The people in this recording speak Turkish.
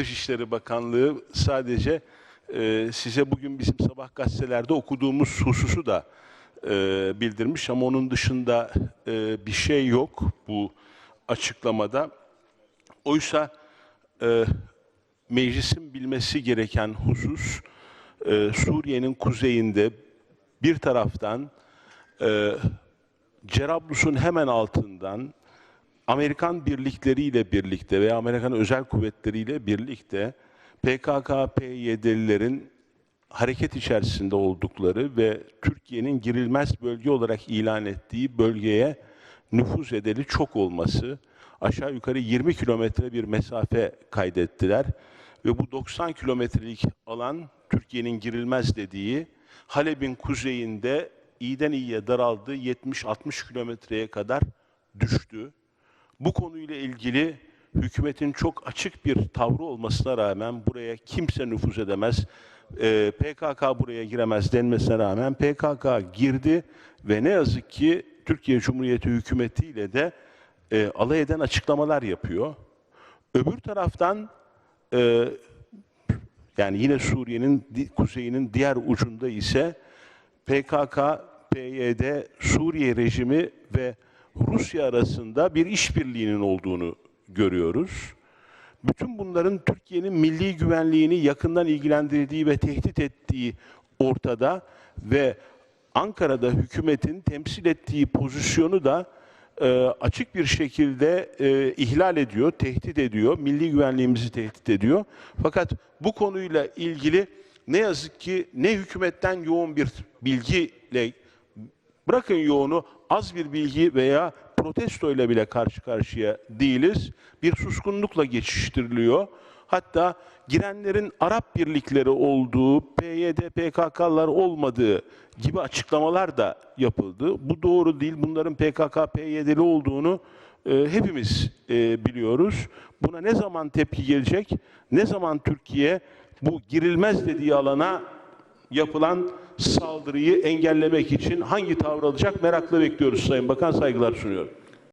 Dışişleri Bakanlığı sadece e, size bugün bizim sabah gazetelerde okuduğumuz hususu da e, bildirmiş ama onun dışında e, bir şey yok bu açıklamada. Oysa e, meclisin bilmesi gereken husus e, Suriye'nin kuzeyinde bir taraftan e, Cerablus'un hemen altından Amerikan birlikleriyle birlikte veya Amerikan özel kuvvetleriyle birlikte PKK-PYD'lilerin hareket içerisinde oldukları ve Türkiye'nin girilmez bölge olarak ilan ettiği bölgeye nüfuz edeli çok olması, aşağı yukarı 20 kilometre bir mesafe kaydettiler ve bu 90 kilometrelik alan Türkiye'nin girilmez dediği Halep'in kuzeyinde iyiden iyiye daraldı, 70-60 kilometreye kadar düştü. Bu konuyla ilgili hükümetin çok açık bir tavrı olmasına rağmen buraya kimse nüfuz edemez, e, PKK buraya giremez denmesine rağmen PKK girdi ve ne yazık ki Türkiye Cumhuriyeti hükümetiyle de e, alay eden açıklamalar yapıyor. Öbür taraftan e, yani yine Suriye'nin kuzeyinin diğer ucunda ise PKK, PYD, Suriye rejimi ve Rusya arasında bir işbirliğinin olduğunu görüyoruz. Bütün bunların Türkiye'nin milli güvenliğini yakından ilgilendirdiği ve tehdit ettiği ortada ve Ankara'da hükümetin temsil ettiği pozisyonu da e, açık bir şekilde e, ihlal ediyor, tehdit ediyor, milli güvenliğimizi tehdit ediyor. Fakat bu konuyla ilgili ne yazık ki ne hükümetten yoğun bir bilgiyle bırakın yoğunu az bir bilgi veya protesto ile bile karşı karşıya değiliz. Bir suskunlukla geçiştiriliyor. Hatta girenlerin Arap birlikleri olduğu, PYD, PKK'lar olmadığı gibi açıklamalar da yapıldı. Bu doğru değil. Bunların PKK, PYD'li olduğunu e, hepimiz e, biliyoruz. Buna ne zaman tepki gelecek? Ne zaman Türkiye bu girilmez dediği alana yapılan saldırıyı engellemek için hangi tavır alacak merakla bekliyoruz Sayın Bakan. Saygılar sunuyorum.